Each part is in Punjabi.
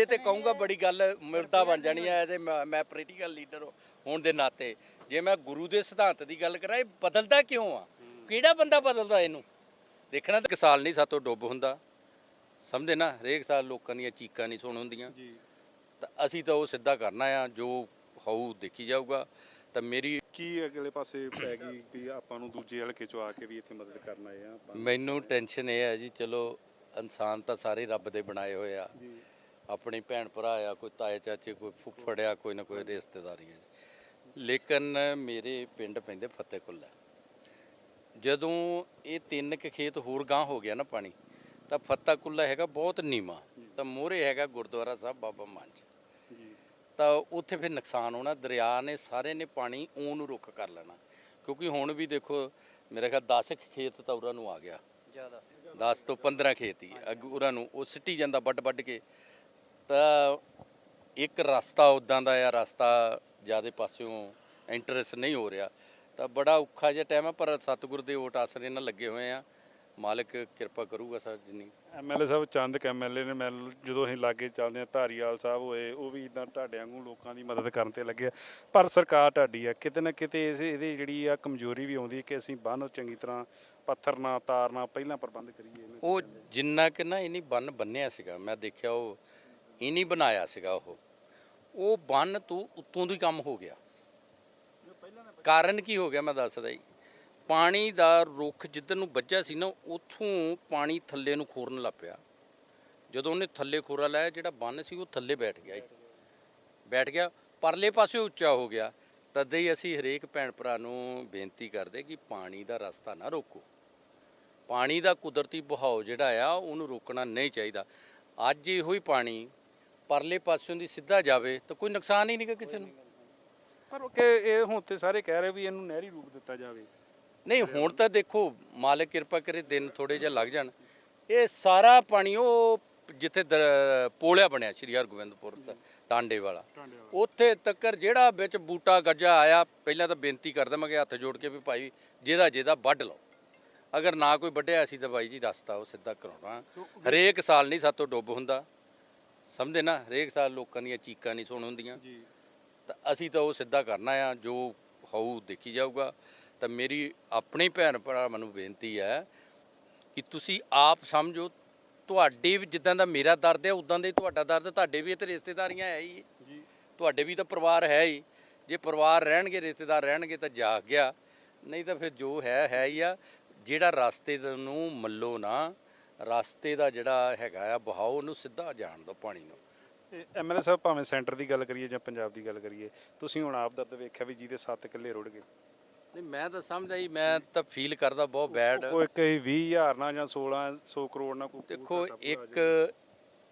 ਇਹਦੇ ਤੇ ਕਹੂੰਗਾ ਬੜੀ ਗੱਲ ਮਿਰਦਾ ਬਣ ਜਾਣੀ ਹੈ ਐਜ਼ ਮੈਂ ਪੋਲੀਟੀਕਲ ਲੀਡਰ ਹੋਣ ਦੇ ਨਾਤੇ। ਜੇ ਮੈਂ ਗੁਰੂ ਦੇ ਸਿਧਾਂਤ ਦੀ ਗੱਲ ਕਰਾਂ ਇਹ ਬਦਲਦਾ ਕਿਉਂ ਆ? ਕਿਹੜਾ ਬੰਦਾ ਬਦਲਦਾ ਇਹਨੂੰ? ਦੇਖਣਾ ਤਾਂ ਸਾਲ ਨਹੀਂ ਸਾਤੋਂ ਡੁੱਬ ਹੁੰਦਾ। ਸਮਝਦੇ ਨਾ ਹਰੇਕ ਸਾਲ ਲੋਕਾਂ ਦੀਆਂ ਚੀਕਾਂ ਨਹੀਂ ਸੁਣ ਹੁੰਦੀਆਂ। ਤਾਂ ਅਸੀਂ ਤਾਂ ਉਹ ਸਿੱਧਾ ਕਰਨਾ ਆ ਜੋ ਹੋਊ ਦੇਖੀ ਜਾਊਗਾ। ਤਾਂ ਮੇਰੀ ਕੀ ਅਗਲੇ ਪਾਸੇ ਪੈ ਗਈ ਵੀ ਆਪਾਂ ਨੂੰ ਦੂਜੇ ਹਲਕੇ ਚੋਂ ਆ ਕੇ ਵੀ ਇੱਥੇ ਮਦਦ ਕਰਨ ਆਏ ਆ ਆਪਾਂ? ਮੈਨੂੰ ਟੈਨਸ਼ਨ ਇਹ ਹੈ ਜੀ ਚਲੋ ਇਨਸਾਨ ਤਾਂ ਸਾਰੇ ਰੱਬ ਦੇ ਬਣਾਏ ਹੋਏ ਆ। ਆਪਣੀ ਭੈਣ ਭਰਾ ਆ ਕੋਈ ਤਾਏ ਚਾਚੇ ਕੋਈ ਫੁੱਫੜ ਆ ਕੋਈ ਨਾ ਕੋਈ ਰਿਸ਼ਤੇਦਾਰੀ ਹੈ ਲੇਕਿਨ ਮੇਰੇ ਪਿੰਡ ਪੈਂਦੇ ਫਤਿਹਕੁੱਲਾ। ਜਦੋਂ ਇਹ ਤਿੰਨ ਕੁ ਖੇਤ ਹੋਰ ਗਾਂ ਹੋ ਗਿਆ ਨਾ ਪਾਣੀ ਤਾਂ ਫਤਿਹਕੁੱਲਾ ਹੈਗਾ ਬਹੁਤ ਨੀਵਾ। ਤਾਂ ਮੋਹਰੇ ਹੈਗਾ ਗੁਰਦੁਆਰਾ ਸਾਹਿਬ ਬਾਬਾ ਮੰਝ ਜੀ। ਤਾਂ ਉੱਥੇ ਫਿਰ ਨੁਕਸਾਨ ਹੋਣਾ ਦਰਿਆ ਨੇ ਸਾਰੇ ਨੇ ਪਾਣੀ ਊਂ ਨੂੰ ਰੁੱਖ ਕਰ ਲੈਣਾ। ਕਿਉਂਕਿ ਹੁਣ ਵੀ ਦੇਖੋ ਮੇਰੇ ਖਿਆਲ 10 ਕੁ ਖੇਤ ਤਾਂ ਉਰਾਂ ਨੂੰ ਆ ਗਿਆ। ਜ਼ਿਆਦਾ। 10 ਤੋਂ 15 ਖੇਤ ਹੀ ਉਰਾਂ ਨੂੰ ਉਹ ਸਿੱਟੀ ਜਾਂਦਾ ਵੱਡ ਵੱਡ ਕੇ। ਤਾਂ ਇੱਕ ਰਸਤਾ ਉਦਾਂ ਦਾ ਆ ਰਸਤਾ ਜਿਆਦੇ ਪਾਸਿਓਂ ਇੰਟਰਸ ਨਹੀਂ ਹੋ ਰਿਹਾ। ਤਾਂ ਬੜਾ ਔਖਾ ਜਿਹਾ ਟਾਈਮ ਆ ਪਰ ਸਤਿਗੁਰ ਦੇ ਓਟ ਆਸਰੇ ਨਾਲ ਲੱਗੇ ਹੋਏ ਆ। ਮਾਲਕ ਕਿਰਪਾ ਕਰੂਗਾ ਸਰ ਜਿੰਨੀ। ਐਮਐਲਏ ਸਾਹਿਬ ਚੰਦ ਕ ਐਮਐਲਏ ਨੇ ਮੈਂ ਜਦੋਂ ਅਸੀਂ ਲਾਗੇ ਚੱਲਦੇ ਆ ਧਾਰੀਵਾਲ ਸਾਹਿਬ ਹੋਏ ਉਹ ਵੀ ਇਦਾਂ ਢਾਡੇ ਵਾਂਗੂ ਲੋਕਾਂ ਦੀ ਮਦਦ ਕਰਨ ਤੇ ਲੱਗੇ ਆ। ਪਰ ਸਰਕਾਰ ਢਾਡੀ ਆ ਕਿਤੇ ਨਾ ਕਿਤੇ ਇਸ ਇਹਦੀ ਜਿਹੜੀ ਆ ਕਮਜ਼ੋਰੀ ਵੀ ਆਉਂਦੀ ਕਿ ਅਸੀਂ ਬੰਨ ਚੰਗੀ ਤਰ੍ਹਾਂ ਪੱਥਰ ਨਾਲ ਤਾਰ ਨਾਲ ਪਹਿਲਾਂ ਪ੍ਰਬੰਧ ਕਰੀਏ। ਉਹ ਜਿੰਨਾ ਕਿ ਨਾ ਇਹਨੀ ਬੰਨ ਬੰਨਿਆ ਸੀਗਾ ਮੈਂ ਦੇਖਿਆ ਉਹ ਨਹੀਂ ਬਣਾਇਆ ਸੀਗਾ ਉਹ। ਉਹ ਬੰਨ ਤੋਂ ਉੱਤੋਂ ਦੀ ਕੰਮ ਹੋ ਗਿਆ। ਕਾਰਨ ਕੀ ਹੋ ਗਿਆ ਮੈਂ ਦੱਸਦਾ ਜੀ। ਪਾਣੀ ਦਾ ਰੁੱਖ ਜਿੱਧਰ ਨੂੰ ਵੱਜਿਆ ਸੀ ਨਾ, ਉੱਥੋਂ ਪਾਣੀ ਥੱਲੇ ਨੂੰ ਖੋਰਨ ਲੱਗ ਪਿਆ। ਜਦੋਂ ਉਹਨੇ ਥੱਲੇ ਖੋਰਾ ਲਾਇਆ, ਜਿਹੜਾ ਬੰਨ ਸੀ ਉਹ ਥੱਲੇ ਬੈਠ ਗਿਆ ਜੀ। ਬੈਠ ਗਿਆ, ਪਰਲੇ ਪਾਸੇ ਉੱਚਾ ਹੋ ਗਿਆ। ਤਦ ਹੀ ਅਸੀਂ ਹਰੇਕ ਭੈਣ ਭਰਾ ਨੂੰ ਬੇਨਤੀ ਕਰਦੇ ਕਿ ਪਾਣੀ ਦਾ ਰਸਤਾ ਨਾ ਰੋਕੋ। ਪਾਣੀ ਦਾ ਕੁਦਰਤੀ ਬਹਾਓ ਜਿਹੜਾ ਆ, ਉਹਨੂੰ ਰੋਕਣਾ ਨਹੀਂ ਚਾਹੀਦਾ। ਅੱਜ ਇਹੋ ਹੀ ਪਾਣੀ ਪਰਲੇ ਪਾਸਿਓਂ ਦੀ ਸਿੱਧਾ ਜਾਵੇ ਤਾਂ ਕੋਈ ਨੁਕਸਾਨ ਹੀ ਨਹੀਂਗਾ ਕਿਸੇ ਨੂੰ। ਪਰ ਕਿ ਇਹ ਹੁਣ ਤੇ ਸਾਰੇ ਕਹਿ ਰਹੇ ਵੀ ਇਹਨੂੰ ਨਹਿਰੀ ਰੂਪ ਦਿੱਤਾ ਜਾਵੇ। ਨਹੀਂ ਹੁਣ ਤਾਂ ਦੇਖੋ ਮਾਲਕ ਕਿਰਪਾ ਕਰੇ ਦਿਨ ਥੋੜੇ ਜਿਹਾ ਲੱਗ ਜਾਣ। ਇਹ ਸਾਰਾ ਪਾਣੀ ਉਹ ਜਿੱਥੇ ਪੋਲਿਆ ਬਣਿਆ ਸ਼੍ਰੀ ਹਰਗੋਬਿੰਦਪੁਰ ਦਾ ਟਾਂਡੇ ਵਾਲਾ। ਉੱਥੇ ਤੱਕਰ ਜਿਹੜਾ ਵਿੱਚ ਬੂਟਾ ਗੱਜਾ ਆਇਆ ਪਹਿਲਾਂ ਤਾਂ ਬੇਨਤੀ ਕਰ ਦਵਾਂਗੇ ਹੱਥ ਜੋੜ ਕੇ ਵੀ ਭਾਈ ਜਿਹਦਾ ਜਿਹਦਾ ਵੱਢ ਲਓ। ਅਗਰ ਨਾ ਕੋਈ ਵੱਢਿਆ ਅਸੀਂ ਤਾਂ ਬਾਈ ਜੀ ਰਸਤਾ ਉਹ ਸਿੱਧਾ ਕਰਾਉਣਾ। ਹਰੇਕ ਸਾਲ ਨਹੀਂ ਸਾਤੋਂ ਡੁੱਬ ਹੁੰਦਾ। ਸਮਝਦੇ ਨਾ ਹਰੇਕ ਸਾਲ ਲੋਕਾਂ ਦੀਆਂ ਚੀਕਾਂ ਨਹੀਂ ਸੁਣ ਹੁੰਦੀਆਂ। ਜੀ। ਤਾਂ ਅਸੀਂ ਤਾਂ ਉਹ ਸਿੱਧਾ ਕਰਨਾ ਆ ਜੋ ਹੋਊ ਦੇਖੀ ਜਾਊਗਾ। ਤਾਂ ਮੇਰੀ ਆਪਣੀ ਭੈਣ ਭਰਾ ਨੂੰ ਬੇਨਤੀ ਹੈ ਕਿ ਤੁਸੀਂ ਆਪ ਸਮਝੋ ਤੁਹਾਡੇ ਵੀ ਜਿੱਦਾਂ ਦਾ ਮੇਰਾ ਦਰਦ ਹੈ ਉਦਾਂ ਦਾ ਹੀ ਤੁਹਾਡਾ ਦਰਦ ਤੁਹਾਡੇ ਵੀ ਇੱਥੇ ਰਿਸ਼ਤੇਦਾਰੀਆਂ ਹੈ ਹੀ। ਜੀ। ਤੁਹਾਡੇ ਵੀ ਤਾਂ ਪਰਿਵਾਰ ਹੈ ਹੀ। ਜੇ ਪਰਿਵਾਰ ਰਹਿਣਗੇ ਰਿਸ਼ਤੇਦਾਰ ਰਹਿਣਗੇ ਤਾਂ ਜਾਗ ਗਿਆ। ਨਹੀਂ ਤਾਂ ਫਿਰ ਜੋ ਹੈ ਹੈ ਹੀ ਆ। ਜਿਹੜਾ ਰਸਤੇ ਨੂੰ ਮੱਲੋ ਨਾ ਰਸਤੇ ਦਾ ਜਿਹੜਾ ਹੈਗਾ ਆ ਬਹਾਓ ਉਹਨੂੰ ਸਿੱਧਾ ਜਾਣ ਦਿਓ ਪਾਣੀ ਨੂੰ। ਐਮਐਲਏ ਸਾਹਿਬ ਭਾਵੇਂ ਸੈਂਟਰ ਦੀ ਗੱਲ ਕਰੀਏ ਜਾਂ ਪੰਜਾਬ ਦੀ ਗੱਲ ਕਰੀਏ ਤੁਸੀਂ ਹੁਣ ਆਪ ਦਰਦ ਵੇਖਿਆ ਵੀ ਜਿਹਦੇ 7 ਕਿੱਲੇ ਰੁੜ ਗਏ? ਨਹੀਂ ਮੈਂ ਤਾਂ ਸਮਝਦਾ ਜੀ ਮੈਂ ਤਾਂ ਫੀਲ ਕਰਦਾ ਬਹੁਤ ਬੈਡ ਕੋਈ ਕਈ 20000 ਨਾਲ ਜਾਂ 1600 ਕਰੋੜ ਨਾਲ ਕੋਈ ਦੇਖੋ ਇੱਕ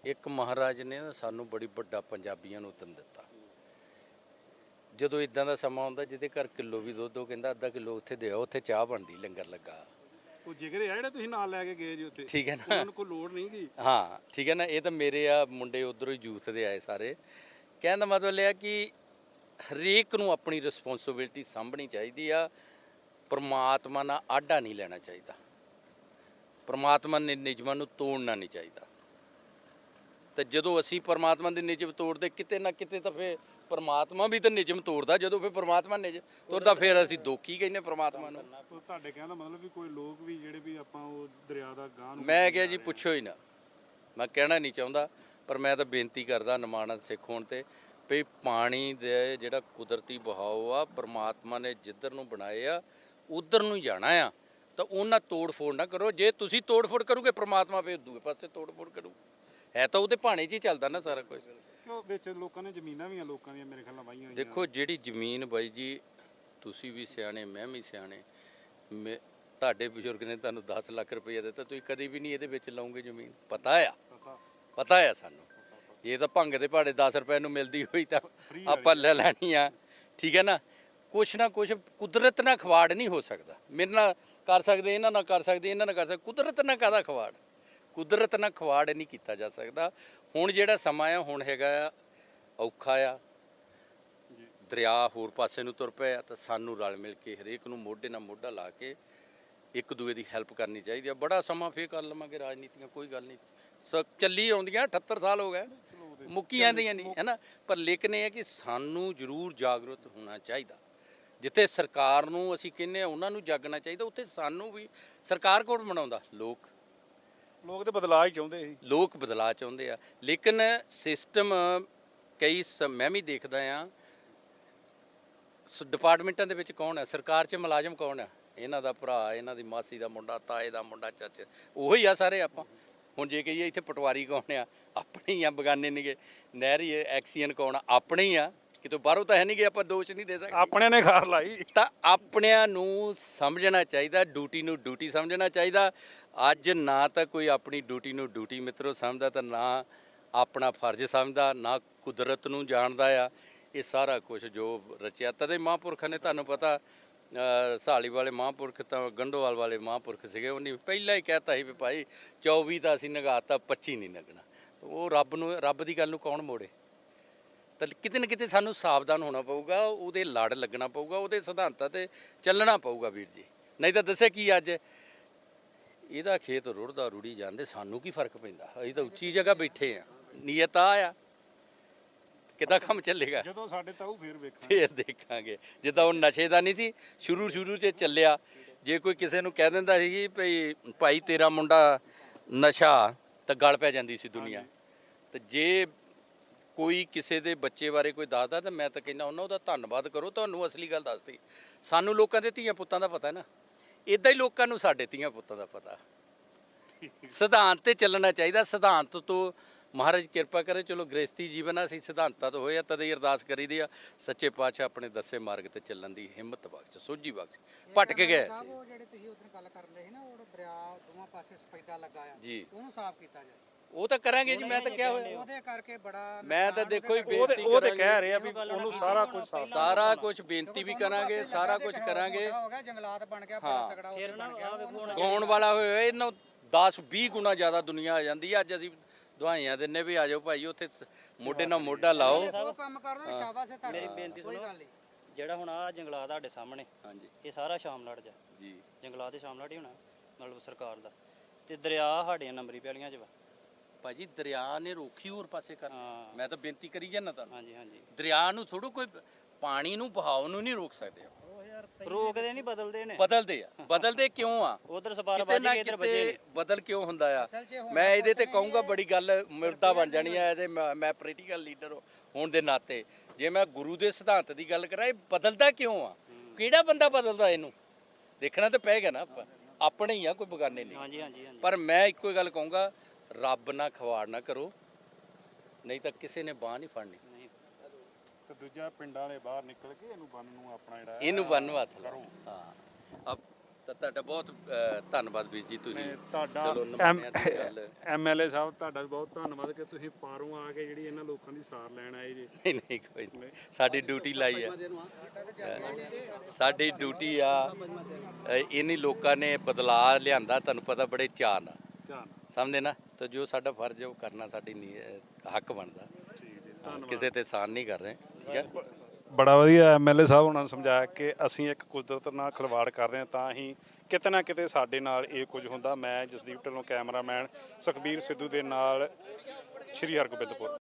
ਇੱਕ ਮਹਾਰਾਜ ਨੇ ਸਾਨੂੰ ਬੜੀ ਵੱਡਾ ਪੰਜਾਬੀਆਂ ਨੂੰ ਤਨ ਦਿੱਤਾ। ਜਦੋਂ ਇਦਾਂ ਦਾ ਸਮਾਂ ਆਉਂਦਾ ਜਿਹਦੇ ਘਰ ਕਿਲੋ ਵੀ ਦੁੱਧ ਉਹ ਕਹਿੰਦਾ ਅੱਧਾ ਕਿਲੋ ਉੱਥੇ ਦਿਓ ਉੱਥੇ ਚਾਹ ਬਣਦੀ ਲੰਗਰ ਲੱਗਾ। ਉਹ ਜਿਗਰੇ ਆ ਜਿਹੜੇ ਤੁਸੀਂ ਨਾਲ ਲੈ ਕੇ ਗਏ ਜੀ ਉੱਥੇ? ਠੀਕ ਹੈ ਨਾ। ਉਹਨਾਂ ਨੂੰ ਕੋਈ ਲੋੜ ਨਹੀਂ ਗਈ ਹਾਂ ਠੀਕ ਹੈ ਨਾ ਇਹ ਤਾਂ ਮੇਰੇ ਆ ਮੁੰਡੇ ਉਧਰੋਂ ਹੀ ਯੂਥ ਦੇ ਆਏ ਸਾਰੇ। ਕਹਿਣ ਦਾ ਮਤਲਬ ਇਹ ਆ ਕਿ ਹਰੇਕ ਨੂੰ ਆਪਣੀ ਰਿਸਪੌਂਸਿਬਿਲਟੀ ਸਾਂਭਣੀ ਚਾਹੀਦੀ ਆ। ਪਰਮਾਤਮਾ ਨਾਲ ਆਡਾ ਨਹੀਂ ਲੈਣਾ ਚਾਹੀਦਾ। ਪਰਮਾਤਮਾ ਨੇ ਨਿਯਮਾਂ ਨੂੰ ਤੋੜਨਾ ਨਹੀਂ ਚਾਹੀਦਾ। ਤੇ ਜਦੋਂ ਅਸੀਂ ਪਰਮਾਤਮਾ ਦੇ ਨਿਯਮ ਤੋੜਦੇ ਕਿਤੇ ਨਾ ਕਿਤੇ ਤਾਂ ਫਿਰ ਪਰਮਾਤਮਾ ਵੀ ਤਾਂ ਨਿਯਮ ਤੋੜਦਾ ਜਦੋਂ ਫਿਰ ਪਰਮਾਤਮਾ ਨਿਯਮ ਤੋੜਦਾ ਫਿਰ ਅਸੀਂ ਦੋਖੀ ਕਹਿੰਦੇ ਪਰਮਾਤਮਾ ਨੂੰ। ਤੁਹਾਡੇ ਕਹਿਣ ਦਾ ਮਤਲਬ ਵੀ ਕੋਈ ਲੋਕ ਵੀ ਜਿਹੜੇ ਵੀ ਆਪਾਂ ਉਹ ਦਰਿਆ ਦਾ ਗਾਂ ਨੂੰ ਮੈਂ ਕਿਹਾ ਜੀ ਪੁੱਛੋ ਹੀ ਨਾ। ਮੈਂ ਕਹਿਣਾ ਨਹੀਂ ਚਾਹੁੰਦਾ ਪਰ ਮੈਂ ਤਾਂ ਬੇਨਤੀ ਕਰਦਾ ਨਿਮਾਣਾ ਸਿੱਖ ਹੋਣ ਤੇ ਵੀ ਪਾਣੀ ਦੇ ਜਿਹੜਾ ਕੁਦਰਤੀ ਬਹਾਓ ਆ ਪ੍ਰਮਾਤਮਾ ਨੇ ਜਿੱਧਰ ਨੂੰ ਬਣਾਏ ਆ ਉਧਰ ਨੂੰ ਹੀ ਜਾਣਾ ਆ। ਤਾਂ ਉਹਨਾਂ ਤੋੜ ਫੋੜ ਨਾ ਕਰੋ। ਜੇ ਤੁਸੀਂ ਤੋੜ ਫੋੜ ਕਰੋਗੇ ਪ੍ਰਮਾਤਮਾ ਫੇਰ ਦੂਏ ਪਾਸੇ ਤੋੜ ਫੋੜ ਕਰੂ। ਹੈ ਤਾਂ ਉਹਦੇ ਭਾਣੇ 'ਚ ਹੀ ਚੱਲਦਾ ਨਾ ਸਾਰਾ ਕੁਝ ਕਿਉਂ ਵਿੱਚ ਲੋਕਾਂ ਨੇ ਜ਼ਮੀਨਾਂ ਵੀ ਆ ਲੋਕਾਂ ਦੀਆਂ ਮੇਰੇ ਖਿਆਲ ਨਾਲ ਵਾਹੀਆਂ ਹੋਈਆਂ। ਦੇਖੋ ਜਿਹੜੀ ਜ਼ਮੀਨ ਬਾਈ ਜੀ ਤੁਸੀਂ ਵੀ ਸਿਆਣੇ ਮੈਂ ਵੀ ਸਿਆਣੇ ਮੈਂ ਤੁਹਾਡੇ ਬਜ਼ੁਰਗ ਨੇ ਤੁਹਾਨੂੰ 10 ਲੱਖ ਰੁਪਏ ਦਿੱਤਾ ਤੁਸੀਂ ਕਦੀ ਵੀ ਨਹੀਂ ਇਹਦੇ ਵਿੱਚ ਲਾਉਂਗੇ ਜ਼ਮੀਨ। ਪਤਾ ਆ। ਪਤਾ। ਪਤਾ ਆ ਸਾਨੂੰ। ਜੇ ਤਾਂ ਭੰਗ ਦੇ ਭਾੜੇ 10 ਰੁਪਏ ਨੂੰ ਮਿਲਦੀ ਹੋਈ ਤਾਂ ਆਪਾਂ ਲੈ ਲੈਣੀ ਆ। ਠੀਕ ਹੈ ਨਾ? ਕੁਛ ਨਾ ਕੁਛ ਕੁਦਰਤ ਨਾਲ ਖਵਾੜ ਨਹੀਂ ਹੋ ਸਕਦਾ। ਮੇਰੇ ਨਾਲ ਕਰ ਸਕਦੇ ਇਹਨਾਂ ਨਾਲ ਕਰ ਸਕਦੇ ਇਹਨਾਂ ਨਾਲ ਕਰ ਸਕਦੇ ਕੁਦਰਤ ਨਾਲ ਕਾਹਦਾ ਖਵਾੜ? ਕੁਦਰਤ ਨਾਲ ਖਵਾੜ ਨਹੀਂ ਕੀਤਾ ਜਾ ਸਕਦਾ। ਹੁਣ ਜਿਹੜਾ ਸਮਾਂ ਆ, ਹੁਣ ਹੈਗਾ ਆ, ਔਖਾ ਆ। ਦਰਿਆ ਹੋਰ ਪਾਸੇ ਨੂੰ ਤੁਰ ਪਿਆ, ਤਾਂ ਸਾਨੂੰ ਰਲ ਮਿਲ ਕੇ ਹਰੇਕ ਨੂੰ ਮੋਢੇ ਨਾਲ ਮੋਢਾ ਲਾ ਕੇ ਇੱਕ ਦੂਏ ਦੀ ਹੈਲਪ ਕਰਨੀ ਚਾਹੀਦੀ ਆ। ਬੜਾ ਸਮਾਂ ਫੇਰ ਕਰ ਲਵਾਂਗੇ, ਰਾਜਨੀਤੀਆਂ ਕੋਈ ਗੱਲ ਨਹੀਂ। ਸ ਚੱਲੀ ਆਉਂਦੀਆਂ 78 ਸਾਲ ਹੋ ਗਏ। ਮੁੱਕੀ ਜਾਂਦੀਆਂ ਨਹੀਂ, ਹੈ ਨਾ? ਪਰ ਲੇਕਿਨ ਇਹ ਹੈ ਕਿ ਸਾਨੂੰ ਜ਼ਰੂਰ ਜਾਗਰੂਕ ਹੋਣਾ ਚਾਹੀਦਾ। ਜਿੱਥੇ ਸਰਕਾਰ ਨੂੰ ਅਸੀਂ ਕਹਿੰਦੇ ਆ, ਉਹਨਾਂ ਨੂੰ ਜਾਗਣਾ ਚਾਹੀਦਾ। ਉੱਥੇ ਸਾਨੂੰ ਵੀ ਸਰਕਾਰ ਕੋਲ ਬਣਾਉਂਦਾ? ਲੋਕ। ਲੋਕ ਤੇ ਬਦਲਾਅ ਹੀ ਚਾਹੁੰਦੇ ਸੀ। ਲੋਕ ਬਦਲਾਅ ਚਾਹੁੰਦੇ ਆ। ਲੇਕਿਨ ਸਿਸਟਮ ਕਈ ਸ- ਮੈਂ ਵੀ ਦੇਖਦਾ ਆ ਸ- ਡਿਪਾਰਟਮੈਂਟਾਂ ਦੇ ਵਿੱਚ ਕੌਣ ਹੈ ਸਰਕਾਰ 'ਚ ਮੁਲਾਜ਼ਮ ਕੌਣ ਹੈ ਇਹਨਾਂ ਦਾ ਭਰਾ ਇਹਨਾਂ ਦੀ ਮਾਸੀ ਦਾ ਮੁੰਡਾ ਤਾਏ ਦਾ ਮੁੰਡਾ ਚਾਚੇ ਉਹੀ ਆ ਸਾਰੇ ਆਪਾਂ। ਹੁਣ ਜੇ ਕਹੀਏ ਇੱਥੇ ਪਟਵਾਰੀ ਕੌਣ ਆ? ਆਪਣੇ ਹੀ ਆ ਬਗਾਨੇ ਨਹੀਂਗੇ ਨਹਿਰੀ ਐਕਸੀਅਨ ਕੌਣ ਆ? ਆਪਣੇ ਹੀ ਆ। ਕਿਤੋਂ ਬਾਹਰੋਂ ਤਾਂ ਹੈ ਨਹੀਂਗੇ ਆਪਾਂ ਦੋਸ਼ ਨਹੀਂ ਦੇ ਸਕਦੇ। ਆਪਣਿਆਂ ਨੇ ਖਾਰ ਲਾਈ। ਤਾਂ ਆਪਣਿਆਂ ਨੂੰ ਸਮਝਣਾ ਚਾਹੀਦਾ ਡਿਊਟੀ ਨੂੰ ਡਿਊਟੀ ਸਮਝਣਾ ਚਾਹੀਦਾ। ਅੱਜ ਨਾ ਤਾਂ ਕੋਈ ਆਪਣੀ ਡਿਊਟੀ ਨੂੰ ਡਿਊਟੀ ਮਿੱਤਰੋ ਸਮਝਦਾ ਤਾਂ ਨਾ ਆਪਣਾ ਫਰਜ਼ ਸਮਝਦਾ ਨਾ ਕੁਦਰਤ ਨੂੰ ਜਾਣਦਾ ਆ। ਇਹ ਸਾਰਾ ਕੁਝ ਜੋ ਰਚਿਆ। ਤਦੇ ਮਹਾਂਪੁਰਖਾਂ ਨੇ ਤੁਹਾਨੂੰ ਪਤਾ ਅ, ਸਾਲੀ ਵਾਲੇ ਮਹਾਂਪੁਰਖ ਤਾਂ ਗੰਡੋਵਾਲ ਵਾਲੇ ਮਹਾਂਪੁਰਖ ਸੀਗੇ। ਉਹਨੇ ਪਹਿਲਾਂ ਹੀ ਕਹਿਤਾ ਸੀ ਵੀ ਭਾਈ 24 ਤਾਂ ਅਸੀਂ ਨਗਾਤਾ 25 ਨਹੀਂ ਲੱਗਣਾ ਉਹ ਰੱਬ ਨੂੰ ਰੱਬ ਦੀ ਗੱਲ ਨੂੰ ਕੌਣ ਮੋੜੇ? ਤਾਂ ਕਿਤੇ ਨਾ ਕਿਤੇ ਸਾਨੂੰ ਸਾਵਧਾਨ ਹੋਣਾ ਪਊਗਾ ਉਹਦੇ ਲੜ ਲੱਗਣਾ ਪਊਗਾ ਉਹਦੇ ਸਿਧਾਂਤਾਂ ਤੇ ਚੱਲਣਾ ਪਊਗਾ ਵੀਰ ਜੀ। ਨਹੀਂ ਤਾਂ ਦੱਸਿਆ ਕੀ ਅੱਜ? ਇਹਦਾ ਖੇਤ ਰੁੜਦਾ ਰੁੜੀ ਜਾਂਦੇ ਸਾਨੂੰ ਕੀ ਫ਼ਰਕ ਪੈਂਦਾ? ਅਸੀਂ ਤਾਂ ਉੱਚੀ ਜਗ੍ਹਾ ਬੈਠੇ ਆ। ਨੀਅਤ ਆ ਆ। ਕਿੱਦਾਂ ਕੰਮ ਚੱਲੇਗਾ? ਜਦੋਂ ਸਾਡੇ ਤਾਊ ਫੇਰ ਵੇਖਾਂ ਫੇਰ ਦੇਖਾਂਗੇ। ਜਿੱਦਾਂ ਉਹ ਨਸ਼ੇ ਦਾ ਨਹੀਂ ਸੀ ਸ਼ੁਰੂ ਸ਼ੁਰੂ 'ਚ ਚੱਲਿਆ। ਜੇ ਕੋਈ ਕਿਸੇ ਨੂੰ ਕਹਿ ਦਿੰਦਾ ਸੀ ਕਿ ਭਈ ਭਾਈ ਤੇਰਾ ਮੁੰਡਾ ਨਸ਼ਾ ਤਾਂ ਗਲ ਪੈ ਜਾਂਦੀ ਸੀ ਦੁਨੀਆ। ਤੇ ਜੇ ਕੋਈ ਕਿਸੇ ਦੇ ਬੱਚੇ ਬਾਰੇ ਕੋਈ ਦੱਸਦਾ ਤਾਂ ਮੈਂ ਤਾਂ ਕਹਿੰਦਾ ਉਹਨਾਂ ਉਹਦਾ ਧੰਨਵਾਦ ਕਰੋ ਤੁਹਾਨੂੰ ਅਸਲੀ ਗੱਲ ਦੱਸਦੀ ਸਾਨੂੰ ਲੋਕਾਂ ਦੇ ਧੀਆਂ ਪੁੱਤਾਂ ਦਾ ਪਤਾ ਨਾ। ਇਦਾਂ ਹੀ ਲੋਕਾਂ ਨੂੰ ਸਾਡੇ ਧੀਆਂ ਪੁੱਤਾਂ ਦਾ ਪਤਾ। ਸਿਧਾਂਤ ਤੇ ਚੱਲਣਾ ਚਾਹੀਦਾ ਸਿਧਾਂਤ ਤੋਂ ਮਹਾਰਾਜ ਕਿਰਪਾ ਕਰੇ ਚਲੋ ਗ੍ਰਸਤੀ ਜੀਵਨ ਅਸੀਂ ਸਿਧਾਂਤਾਂ ਤੋਂ ਹੋਏ ਆ ਤਦੇ ਹੀ ਅਰਦਾਸ ਕਰੀਦੀ ਆ ਸੱਚੇ ਪਾਤਸ਼ਾਹ ਆਪਣੇ ਦੱਸੇ ਮਾਰਗ ਤੇ ਚੱਲਣ ਦੀ ਹਿੰਮਤ ਬਖਸ਼ ਸੋਝੀ ਬਖਸ਼ ਭਟਕ ਗਏ ਸਾਹਿਬ ਉਹ ਜਿਹੜੇ ਤੁਸੀਂ ਉਦੋਂ ਗੱਲ ਲਏ ਸੀ ਨਾ ਉਹ ਦਰਿਆ ਦੋਵਾਂ ਪਾਸੇ ਸਫੈਦਾ ਲੱਗਾ ਆ ਜੀ। ਉਹਨੂੰ ਸਾਫ਼ ਕੀਤਾ ਜਾਏ। ਉਹ ਤਾਂ ਕਰਾਂਗੇ ਜੀ ਮੈਂ ਤਾਂ ਕਿਹਾ ਹੋਇਆ। ਉਹਦੇ ਕਰਕੇ ਬੜਾ ਮੈਂ ਤਾਂ ਦੇਖੋ ਹੀ ਬੇਨਤੀ ਉਹ ਤੇ। ਕਹਿ ਰਹੇ ਆ ਵੀ ਉਹਨੂੰ ਸਾਰਾ ਕੁਝ ਸਾਰਾ ਕੁਝ ਬੇਨਤੀ ਵੀ ਕਰਾਂਗੇ ਸਾਰਾ ਕੁਝ ਕਰਾਂਗੇ। ਹੋ ਗਿਆ ਜੰਗਲਾਤ ਬਣ ਗਿਆ। ਬੜਾ ਤਗੜਾ ਉੱਥੇ ਬਣ ਗਿਆ ਉਹਨੂੰ ਸਾਫ਼ ਗਾਉਣ ਵਾਲਾ ਹੋਇਆ ਹੋਇਆ, ਇਹਨਾਂ 10 20 ਗੁਣਾ ਜ਼ਿਆਦਾ ਦੁਨੀਆ ਆ ਜਾਂਦੀ ਹੈ ਅੱਜ ਅਸੀਂ ਦਵਾਈਆਂ ਦਿੰਨੇ ਵੀ ਆ ਜਾਓ ਭਾਈ ਉੱਥੇ ਮੋਢੇ ਨਾਲ ਮੋਢਾ ਲਾਓ। ਉਹ ਕੰਮ ਕਰਦੇ ਨੇ, ਸ਼ਾਬਾਸ਼ ਹੈ ਤੁਹਾਡਾ। ਮੇਰੀ ਬੇਨਤੀ ਸੁਣੋ। ਜਿਹੜਾ ਹੁਣ ਆ ਜੰਗਲਾਤ ਤੁਹਾਡੇ ਸਾਹਮਣੇ ਹਾਂਜੀ। ਇਹ ਸਾਰਾ ਸ਼ਾਮਲਾਟ ਜਾ। ਜੀ। ਜੰਗਲਾਤ ਦੇ ਸ਼ਾਮਲਾਟ ਹੀ ਹੋਣਾ ਮਤਲਬ ਸਰਕਾਰ ਦਾ। ਤੇ ਦਰਿਆ ਸਾਡੀਆਂ ਨੰਬਰੀ ਪੈਲੀਆਂ 'ਚ ਵਾ। ਭਾਜੀ ਦਰਿਆ ਨੇ ਰੋਕੀ ਹੋਰ ਪਾਸੇ ਕਰ ਹਾਂ। ਮੈਂ ਤਾਂ ਬੇਨਤੀ ਕਰੀ ਜਾਂਦਾ ਤੁਹਾਨੂੰ। ਹਾਂਜੀ ਹਾਂਜੀ। ਦਰਿਆ ਨੂੰ ਥੋੜੂ ਕੋਈ ਪਾਣੀ ਨੂੰ ਬਹਾਵ ਨੂੰ ਨਹੀਂ ਰੋਕ ਸਕਦੇ ਰੋਕਦੇ ਨਹੀਂ ਬਦਲਦੇ ਨੇ। ਬਦਲਦੇ ਆ। ਬਦਲਦੇ ਕਿਉਂ ਆ? ਉਧਰ ਨਾ ਕੇ ਇਧਰ ਨੇ ਬਦਲ ਕਿਉਂ ਹੁੰਦਾ ਆ? ਮੈਂ ਇਹਦੇ ਤੇ ਕਹੂੰਗਾ ਬੜੀ ਗੱਲ ਮਿਰਦਾ ਬਣ ਜਾਣੀ ਆ ਐਜ਼ ਮੈਂ ਪੋਲੀਟੀਕਲ ਲੀਡਰ ਹੋਣ ਦੇ ਨਾਤੇ। ਜੇ ਮੈਂ ਗੁਰੂ ਦੇ ਸਿਧਾਂਤ ਦੀ ਗੱਲ ਕਰਾਂ ਇਹ ਬਦਲਦਾ ਕਿਉਂ ਆ? ਕਿਹੜਾ ਬੰਦਾ ਬਦਲਦਾ ਇਹਨੂੰ? ਦੇਖਣਾ ਤਾਂ ਪਏਗਾ ਨਾ ਆਪਾਂ। ਆਪਣੇ ਹੀ ਆ ਕੋਈ ਬਗਾਨੇ ਨਹੀਂ ਹਾਂਜੀ ਹਾਂਜੀ ਹਾਂਜੀ। ਪਰ ਮੈਂ ਇੱਕੋ ਹੀ ਗੱਲ ਕਹੂੰਗਾ ਰੱਬ ਨਾ ਖਵਾੜ ਨਾ ਕਰੋ ਨਹੀਂ ਤਾਂ ਕਿਸੇ ਨੇ ਬਾਹ ਨਹੀਂ ਫੜਨੀ। ਨਹੀਂ। ਤੇ ਦੂਜਾ ਪਿੰਡਾਂ ਵਾਲੇ ਬਾਹਰ ਨਿਕਲ ਕੇ ਇਹਨੂੰ ਬੰਨ ਨੂੰ ਆਪਣਾ ਜਿਹੜਾ ਇਹਨੂੰ ਬੰਨ ਹੱਥ ਲਾਓ। ਹਾਂ। ਅਬ ਤਾਂ ਤੁਹਾਡਾ ਬਹੁਤ ਅਹ, ਧੰਨਵਾਦ ਵੀਰ ਜੀ ਤੁਸੀਂ। ਚਲੋ ਆ ਤੇ ਗੱਲ। ਐਮਐਲਏ ਸਾਹਿਬ ਤੁਹਾਡਾ ਵੀ ਬਹੁਤ ਧੰਨਵਾਦ ਕਿ ਤੁਸੀਂ ਪਾਰੋਂ ਆ ਕੇ ਜਿਹੜੀ ਇਹਨਾਂ ਲੋਕਾਂ ਦੀ ਸਾਰ ਲੈਣ ਆਏ ਜੀ। ਨਹੀਂ ਨਹੀਂ ਕੋਈ ਨਹੀਂ। ਸਾਡੀ ਡਿਊਟੀ ਲਾਈ ਆ। ਸਾਡੀ ਡਿਊਟੀ ਆ ਇੰਨੀ ਲੋਕਾਂ ਨੇ ਬਦਲਾਅ ਲਿਆਂਦਾ ਤੁਹਾਨੂੰ ਪਤਾ ਬੜੇ ਚਾਅ ਨਾਲ। ਧੰਨ ਸਮਝਦੇ ਨਾ? ਤਾਂ ਜੋ ਸਾਡਾ ਫਰਜ਼ ਹੈ ਉਹ ਕਰਨਾ ਸਾਡੀ ਨੀ- ਅਹ, ਹੱਕ ਬਣਦਾ। ਹਾਂ, ਕਿਸੇ ਤੇ ਸਾਨ ਨਹੀਂ ਕਰ ਰਹੇ ਠੀਕ ਹੈ? ਬੜਾ ਵਧੀਆ ਐਮਐਲਏ ਸਾਹਿਬ ਉਹਨਾਂ ਨੂੰ ਸਮਝਾਇਆ ਕਿ ਅਸੀਂ ਇੱਕ ਕੁਦਰਤ ਨਾਲ ਖਿਲਵਾੜ ਕਰ ਰਹੇ ਹਾਂ ਤਾਂ ਹੀ ਕਿਤੇ ਨਾ ਕਿਤੇ ਸਾਡੇ ਨਾਲ ਇਹ ਕੁਝ ਹੁੰਦਾ। ਮੈਂ ਜਸਦੀਪ ਢਿੱਲੋਂ ਕੈਮਰਾਮੈਨ ਸੁਖਬੀਰ ਸਿੱਧੂ ਦੇ ਨਾਲ ਸ਼੍ਰੀ ਹਰਗੋਬਿੰਦਪੁਰ।